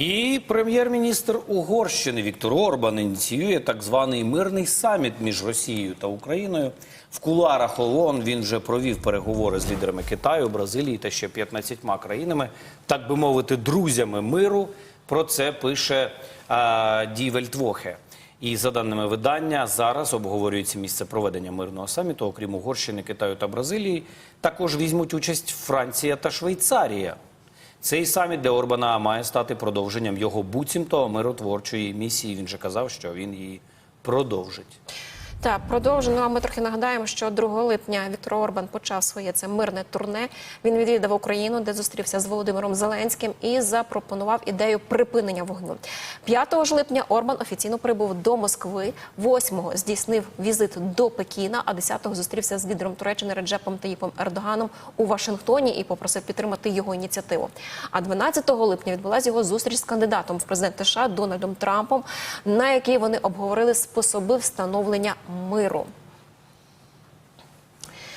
І прем'єр-міністр Угорщини Віктор Орбан ініціює так званий мирний саміт між Росією та Україною. В кулуарах ООН він вже провів переговори з лідерами Китаю, Бразилії та ще 15 країнами, так би мовити, друзями миру. Про це пише а, Вельтвохе. І за даними видання, зараз обговорюється місце проведення мирного саміту, окрім Угорщини, Китаю та Бразилії. Також візьмуть участь Франція та Швейцарія. Цей саміт для Орбана має стати продовженням його буцімто миротворчої місії. Він же казав, що він її продовжить. Так, продовжимо. А ми трохи нагадаємо, що 2 липня Віктор Орбан почав своє це мирне турне. Він відвідав Україну, де зустрівся з Володимиром Зеленським і запропонував ідею припинення вогню. 5 ж липня Орбан офіційно прибув до Москви. 8-го здійснив візит до Пекіна, а 10-го зустрівся з лідером Туреччини Реджепом Таїпом Ердоганом у Вашингтоні і попросив підтримати його ініціативу. А 12 липня відбулася його зустріч з кандидатом в президенти США Дональдом Трампом, на якій вони обговорили способи встановлення миру.